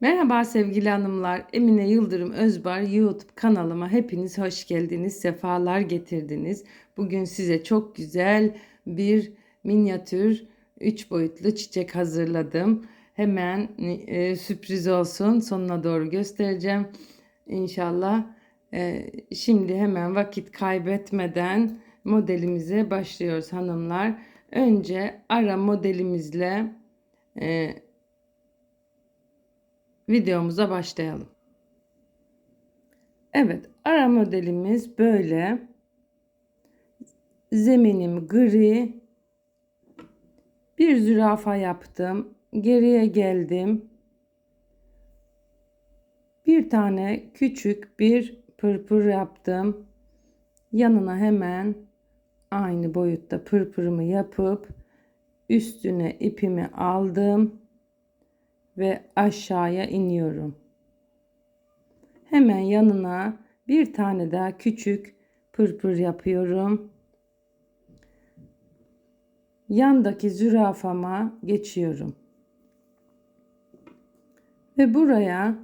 Merhaba sevgili hanımlar. Emine Yıldırım Özbar YouTube kanalıma hepiniz hoş geldiniz. Sefalar getirdiniz. Bugün size çok güzel bir minyatür 3 boyutlu çiçek hazırladım. Hemen e, sürpriz olsun. Sonuna doğru göstereceğim. İnşallah. E, şimdi hemen vakit kaybetmeden modelimize başlıyoruz hanımlar. Önce ara modelimizle e, videomuza başlayalım. Evet, ara modelimiz böyle. Zeminim gri. Bir zürafa yaptım. Geriye geldim. Bir tane küçük bir pırpır yaptım. Yanına hemen aynı boyutta pırpırımı yapıp üstüne ipimi aldım ve aşağıya iniyorum. Hemen yanına bir tane daha küçük pırpır yapıyorum. Yandaki zürafama geçiyorum. Ve buraya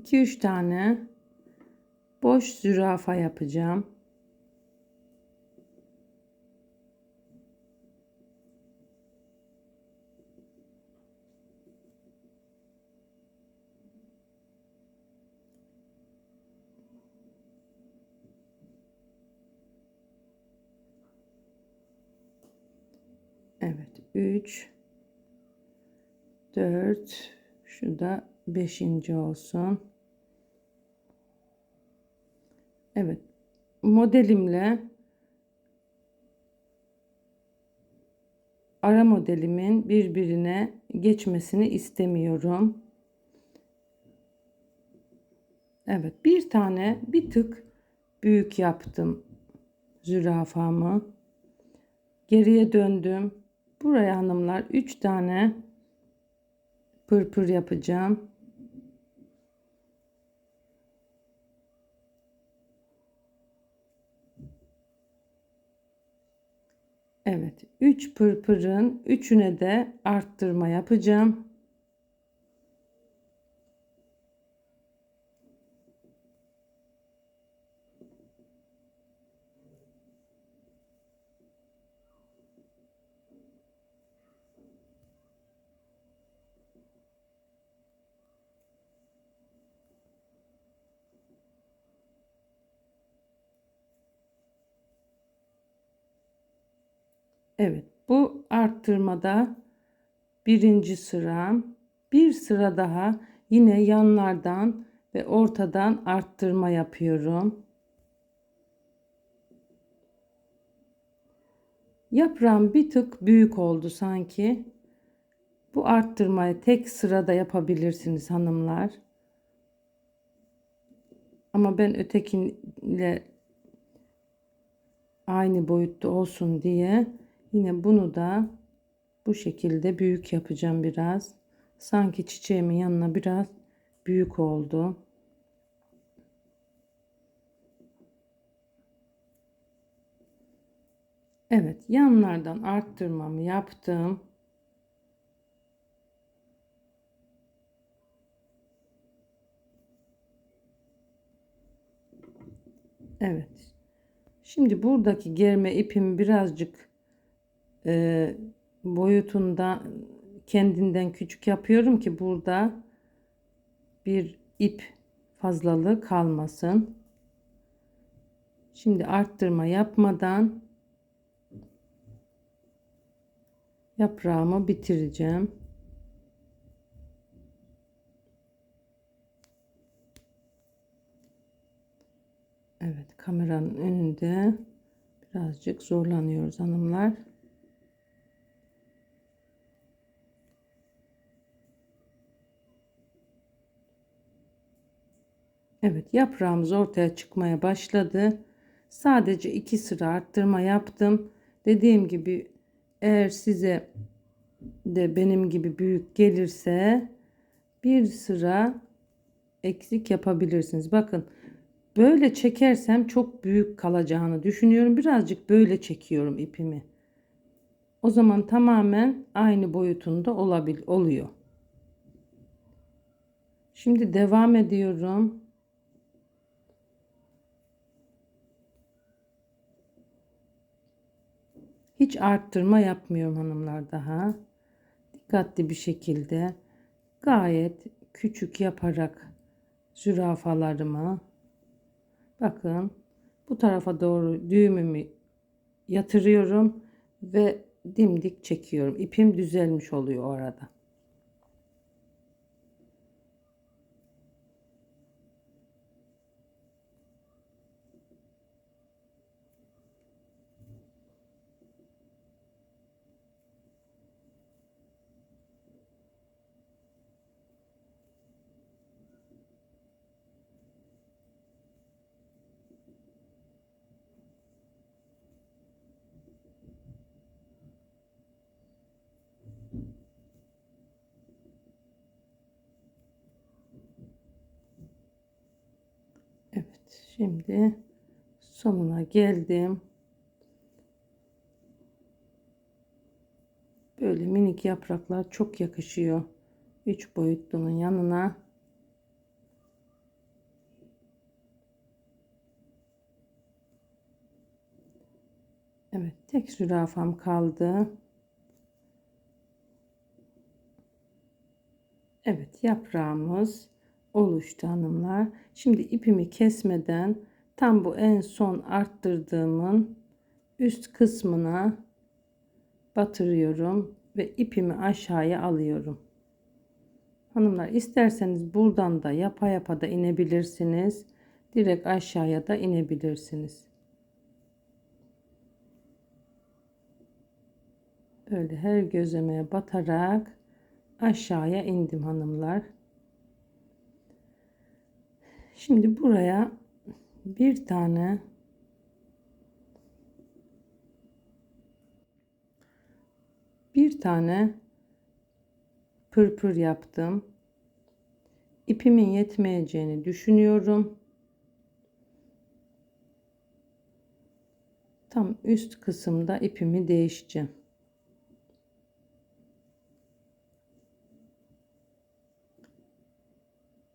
2-3 tane boş zürafa yapacağım. Evet 3 4 şu da 5. olsun. Evet modelimle ara modelimin birbirine geçmesini istemiyorum. Evet bir tane bir tık büyük yaptım zürafamı. Geriye döndüm. Buraya hanımlar 3 tane pırpır yapacağım. Evet, 3 pırpırın üçüne de arttırma yapacağım. Evet bu arttırmada birinci sıram bir sıra daha yine yanlardan ve ortadan arttırma yapıyorum. Yaprağım bir tık büyük oldu sanki. Bu arttırmayı tek sırada yapabilirsiniz hanımlar. Ama ben ötekiyle aynı boyutta olsun diye Yine bunu da bu şekilde büyük yapacağım biraz. Sanki çiçeğimin yanına biraz büyük oldu. Evet yanlardan arttırmamı yaptım. Evet. Şimdi buradaki germe ipimi birazcık e, boyutunda kendinden küçük yapıyorum ki burada bir ip fazlalığı kalmasın. Şimdi arttırma yapmadan yaprağımı bitireceğim. Evet kameranın önünde birazcık zorlanıyoruz hanımlar. Evet yaprağımız ortaya çıkmaya başladı. Sadece iki sıra arttırma yaptım. Dediğim gibi eğer size de benim gibi büyük gelirse bir sıra eksik yapabilirsiniz. Bakın böyle çekersem çok büyük kalacağını düşünüyorum. Birazcık böyle çekiyorum ipimi. O zaman tamamen aynı boyutunda olabil oluyor. Şimdi devam ediyorum. Hiç arttırma yapmıyorum hanımlar daha. Dikkatli bir şekilde gayet küçük yaparak zürafalarımı bakın bu tarafa doğru düğümümü yatırıyorum ve dimdik çekiyorum. İpim düzelmiş oluyor orada. Evet, şimdi sonuna geldim. Böyle minik yapraklar çok yakışıyor. Üç boyutlunun yanına. Evet, tek zürafam kaldı. Evet, yaprağımız oluştu hanımlar. Şimdi ipimi kesmeden tam bu en son arttırdığımın üst kısmına batırıyorum ve ipimi aşağıya alıyorum. Hanımlar isterseniz buradan da yapa yapa da inebilirsiniz. Direkt aşağıya da inebilirsiniz. Öyle her gözlemeye batarak aşağıya indim hanımlar. Şimdi buraya bir tane bir tane pırpır yaptım. İpimin yetmeyeceğini düşünüyorum. Tam üst kısımda ipimi değişeceğim.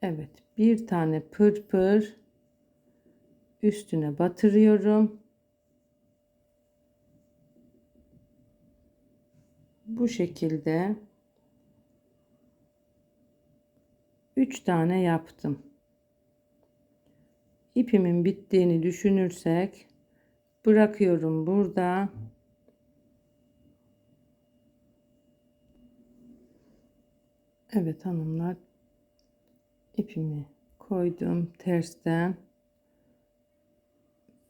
Evet, bir tane pırpır üstüne batırıyorum. Bu şekilde 3 tane yaptım. İpimin bittiğini düşünürsek bırakıyorum burada. Evet hanımlar ipimi koydum tersten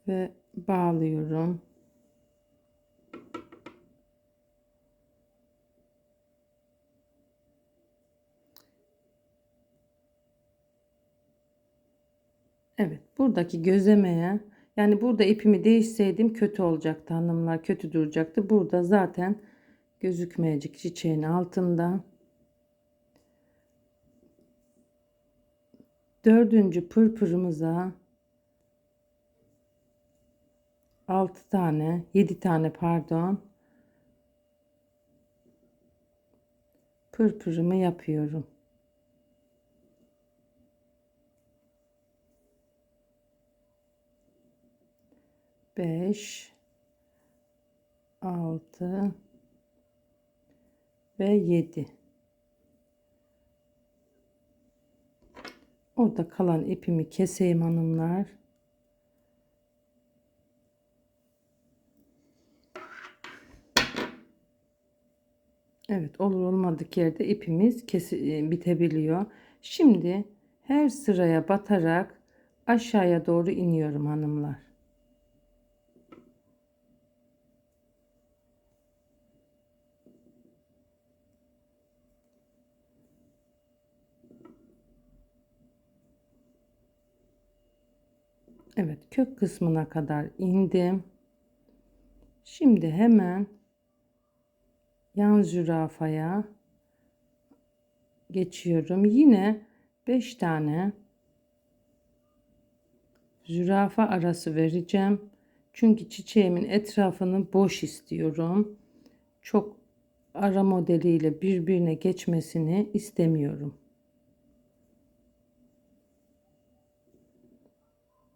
ve bağlıyorum. Evet buradaki gözlemeye yani burada ipimi değişseydim kötü olacaktı hanımlar kötü duracaktı. Burada zaten gözükmeyecek çiçeğin altında. Dördüncü pırpırımıza 6 tane 7 tane pardon pırpırımı yapıyorum. Beş, altı ve yedi. Orada kalan ipimi keseyim hanımlar. Evet olur olmadık yerde ipimiz kesi, e, bitebiliyor. Şimdi her sıraya batarak aşağıya doğru iniyorum hanımlar. Evet kök kısmına kadar indim. Şimdi hemen yan zürafaya geçiyorum. Yine 5 tane zürafa arası vereceğim. Çünkü çiçeğimin etrafını boş istiyorum. Çok ara modeliyle birbirine geçmesini istemiyorum.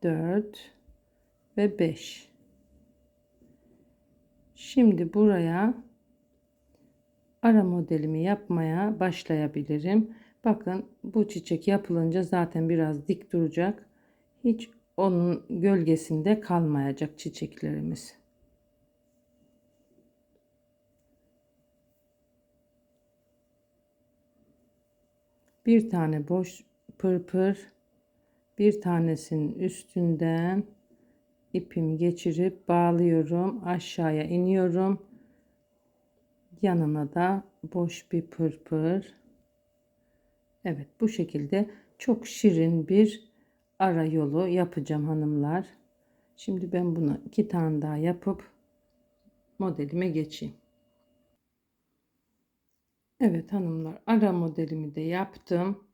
4 ve 5. Şimdi buraya ara modelimi yapmaya başlayabilirim. Bakın bu çiçek yapılınca zaten biraz dik duracak. Hiç onun gölgesinde kalmayacak çiçeklerimiz. Bir tane boş pırpır bir tanesinin üstünden ipimi geçirip bağlıyorum. Aşağıya iniyorum. Yanına da boş bir pırpır. Evet bu şekilde çok şirin bir ara yolu yapacağım hanımlar. Şimdi ben bunu iki tane daha yapıp modelime geçeyim. Evet hanımlar ara modelimi de yaptım.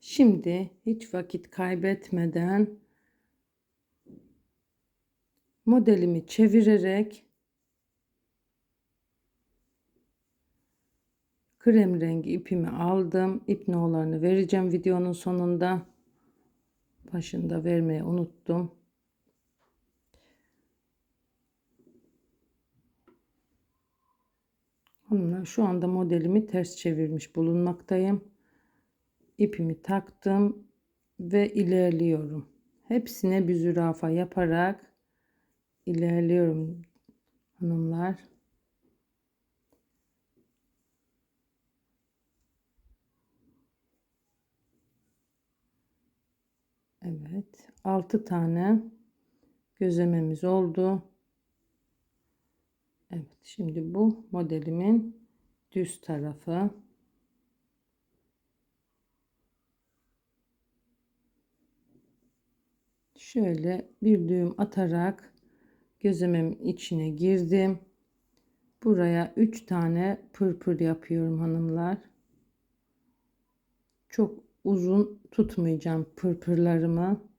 Şimdi hiç vakit kaybetmeden modelimi çevirerek krem rengi ipimi aldım. İp no'larını vereceğim videonun sonunda. Başında vermeyi unuttum. Hanımlar şu anda modelimi ters çevirmiş bulunmaktayım. İpimi taktım ve ilerliyorum. Hepsine bir zürafa yaparak ilerliyorum hanımlar. Evet, 6 tane gözlememiz oldu. Evet, şimdi bu modelimin düz tarafı. Şöyle bir düğüm atarak gözlememin içine girdim. Buraya 3 tane pırpır yapıyorum hanımlar. Çok uzun tutmayacağım pırpırlarımı.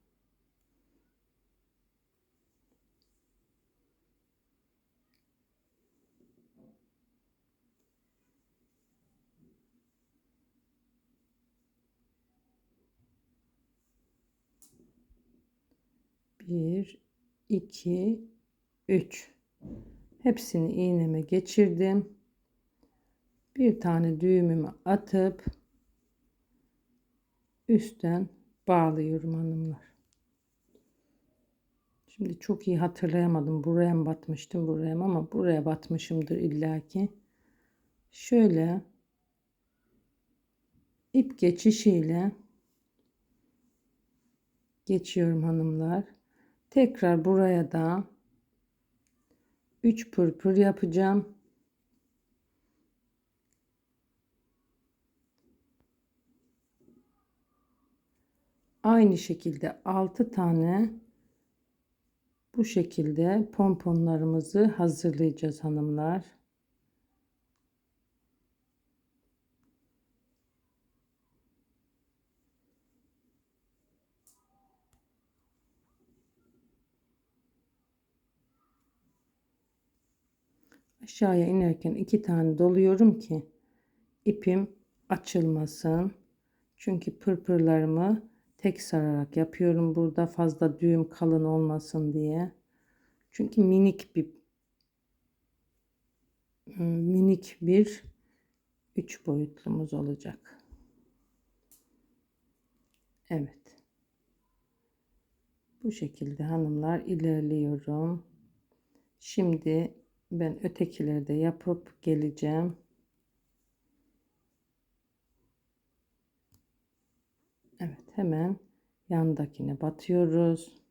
Bir, iki, üç. Hepsini iğneme geçirdim. Bir tane düğümümü atıp üstten bağlıyorum hanımlar. Şimdi çok iyi hatırlayamadım. Buraya mı batmıştım buraya mı ama buraya batmışımdır illaki. Şöyle ip geçişiyle geçiyorum hanımlar. Tekrar buraya da 3 pırpır yapacağım. Aynı şekilde 6 tane bu şekilde pomponlarımızı hazırlayacağız hanımlar. Aşağıya inerken iki tane doluyorum ki ipim açılmasın. Çünkü pırpırlarımı tek sararak yapıyorum burada fazla düğüm kalın olmasın diye. Çünkü minik bir minik bir üç boyutlumuz olacak. Evet. Bu şekilde hanımlar ilerliyorum. Şimdi ben ötekileri de yapıp geleceğim. Evet hemen yandakine batıyoruz.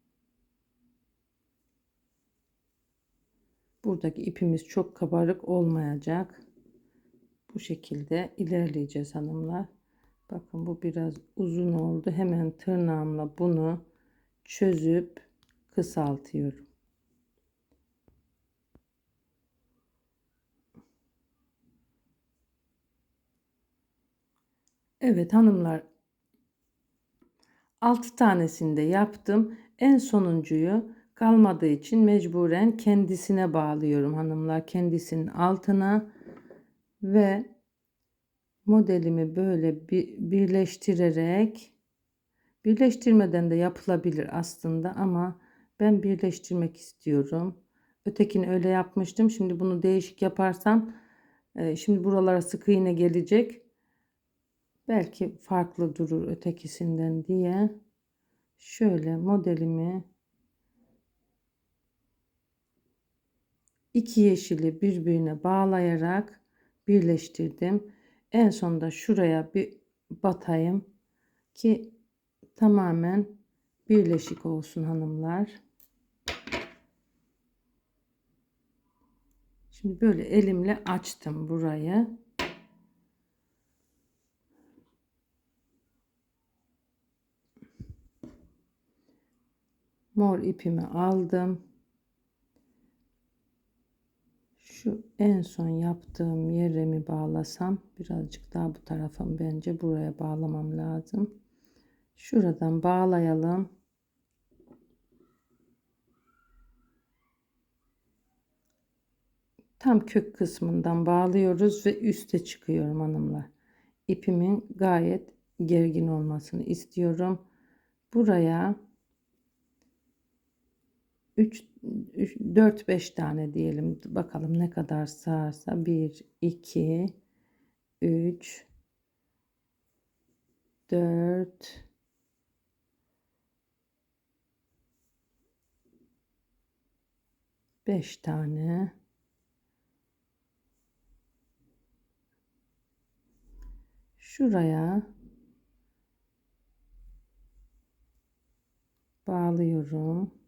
Buradaki ipimiz çok kabarık olmayacak. Bu şekilde ilerleyeceğiz hanımlar. Bakın bu biraz uzun oldu. Hemen tırnağımla bunu çözüp kısaltıyorum. Evet hanımlar 6 tanesini de yaptım. En sonuncuyu kalmadığı için mecburen kendisine bağlıyorum hanımlar. Kendisinin altına ve modelimi böyle bir birleştirerek Birleştirmeden de yapılabilir aslında ama ben birleştirmek istiyorum. Ötekini öyle yapmıştım. Şimdi bunu değişik yaparsam e, şimdi buralara sık iğne gelecek. Belki farklı durur ötekisinden diye şöyle modelimi iki yeşili birbirine bağlayarak birleştirdim. En sonunda şuraya bir batayım ki tamamen birleşik olsun hanımlar. Şimdi böyle elimle açtım burayı. Mor ipimi aldım. Şu en son yaptığım yere mi bağlasam birazcık daha bu tarafa bence buraya bağlamam lazım. Şuradan bağlayalım. Tam kök kısmından bağlıyoruz ve üste çıkıyorum hanımlar. İpimin gayet gergin olmasını istiyorum. Buraya 3 4 5 tane diyelim. Bakalım ne kadar sığarsa 1 2 3 4 5 tane şuraya bağlıyorum.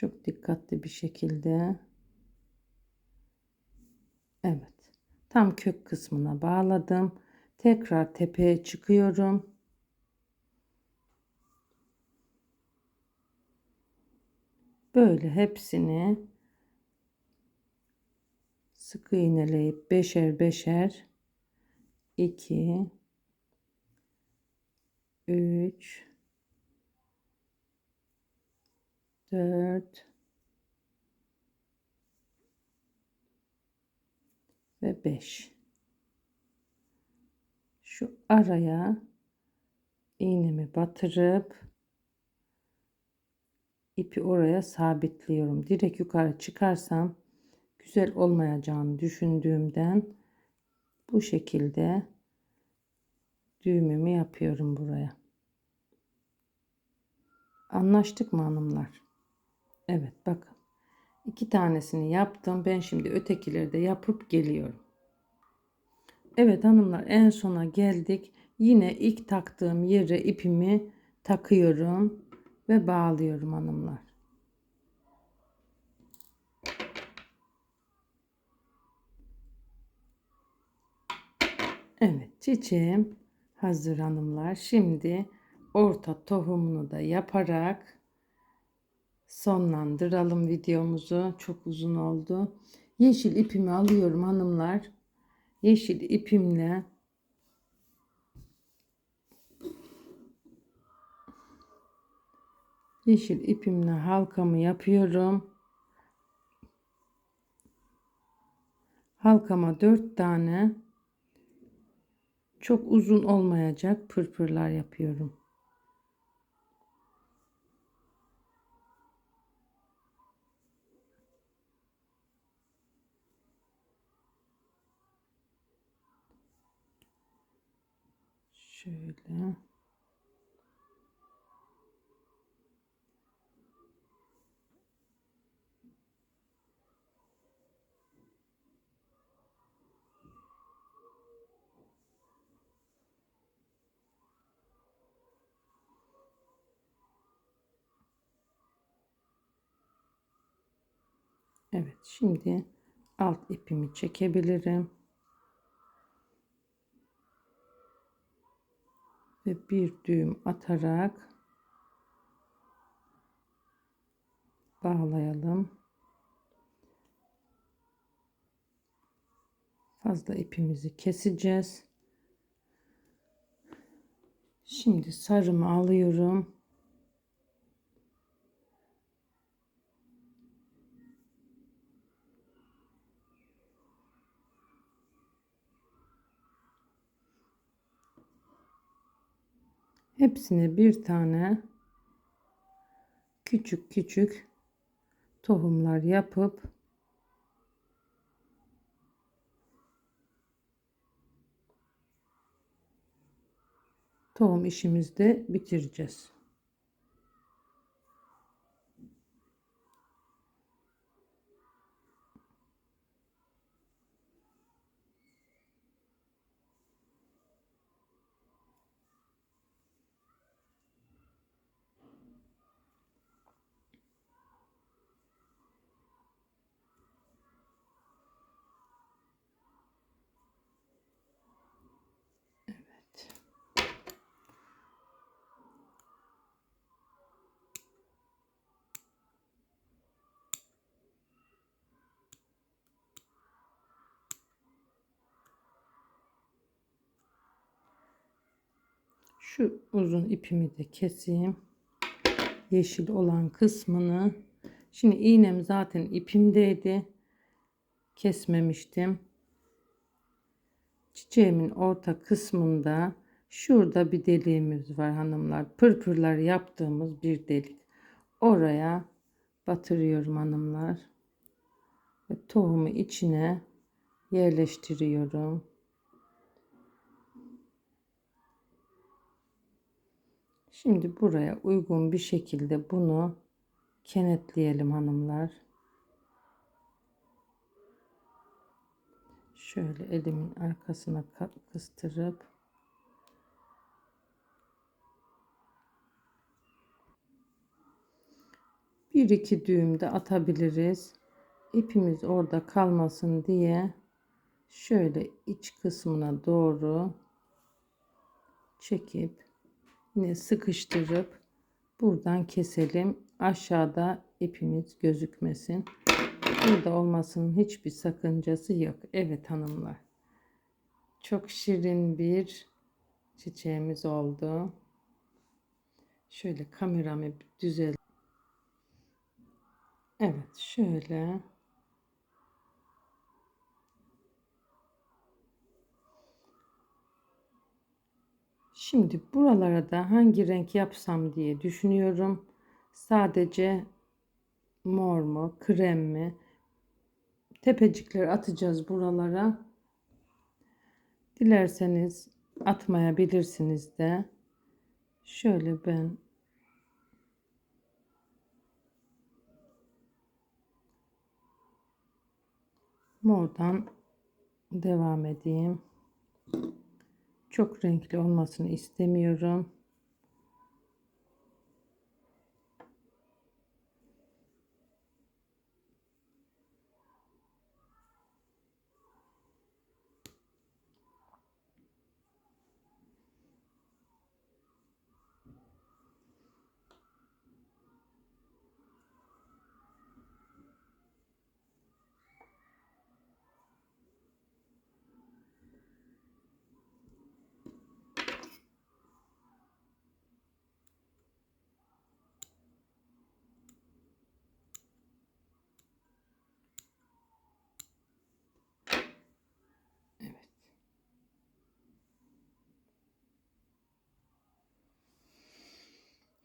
Çok dikkatli bir şekilde. Evet. Tam kök kısmına bağladım. Tekrar tepeye çıkıyorum. Böyle hepsini sık iğneleyip beşer beşer 2 3 4 ve 5 şu araya iğnemi batırıp ipi oraya sabitliyorum. Direkt yukarı çıkarsam güzel olmayacağını düşündüğümden bu şekilde düğümümü yapıyorum buraya. Anlaştık mı hanımlar? Evet bakın. iki tanesini yaptım. Ben şimdi ötekileri de yapıp geliyorum. Evet hanımlar en sona geldik. Yine ilk taktığım yere ipimi takıyorum ve bağlıyorum hanımlar. Evet çiçeğim hazır hanımlar. Şimdi orta tohumunu da yaparak sonlandıralım videomuzu. Çok uzun oldu. Yeşil ipimi alıyorum hanımlar. Yeşil ipimle yeşil ipimle halkamı yapıyorum. Halkama 4 tane çok uzun olmayacak pırpırlar yapıyorum. Şöyle. Evet şimdi alt ipimi çekebilirim. Ve bir düğüm atarak bağlayalım. Fazla ipimizi keseceğiz. Şimdi sarımı alıyorum. Hepsine bir tane küçük küçük tohumlar yapıp tohum işimizi de bitireceğiz. Şu uzun ipimi de keseyim. Yeşil olan kısmını. Şimdi iğnem zaten ipimdeydi. Kesmemiştim. Çiçeğimin orta kısmında şurada bir deliğimiz var hanımlar. Pırpırlar yaptığımız bir delik. Oraya batırıyorum hanımlar. Ve tohumu içine yerleştiriyorum. Şimdi buraya uygun bir şekilde bunu kenetleyelim hanımlar. Şöyle elimin arkasına kıstırıp bir iki düğüm de atabiliriz. İpimiz orada kalmasın diye şöyle iç kısmına doğru çekip yine sıkıştırıp buradan keselim. Aşağıda ipimiz gözükmesin. Burada olmasının hiçbir sakıncası yok. Evet hanımlar. Çok şirin bir çiçeğimiz oldu. Şöyle kameramı düzel. Evet şöyle. Şimdi buralara da hangi renk yapsam diye düşünüyorum. Sadece mor mu, krem mi? Tepecikler atacağız buralara. Dilerseniz atmayabilirsiniz de. Şöyle ben mordan devam edeyim. Çok renkli olmasını istemiyorum.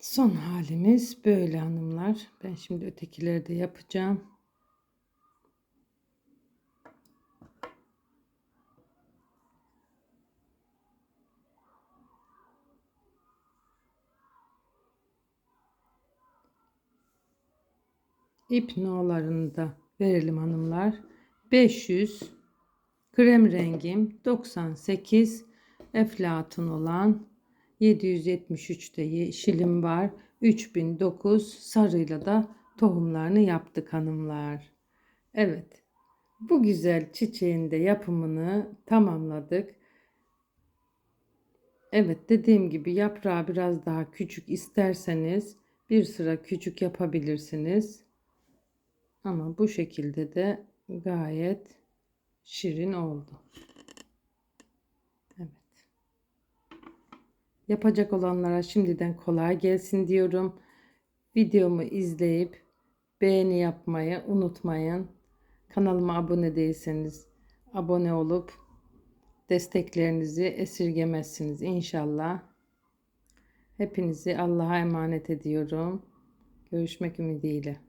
Son halimiz böyle hanımlar. Ben şimdi ötekileri de yapacağım. İp no'larını da verelim hanımlar. 500 krem rengim 98 eflatun olan 773'te yeşilim var. 3009 sarıyla da tohumlarını yaptık hanımlar. Evet. Bu güzel çiçeğin de yapımını tamamladık. Evet dediğim gibi yaprağı biraz daha küçük isterseniz bir sıra küçük yapabilirsiniz. Ama bu şekilde de gayet şirin oldu. Yapacak olanlara şimdiden kolay gelsin diyorum. Videomu izleyip beğeni yapmayı unutmayın. Kanalıma abone değilseniz abone olup desteklerinizi esirgemezsiniz inşallah. Hepinizi Allah'a emanet ediyorum. Görüşmek ümidiyle.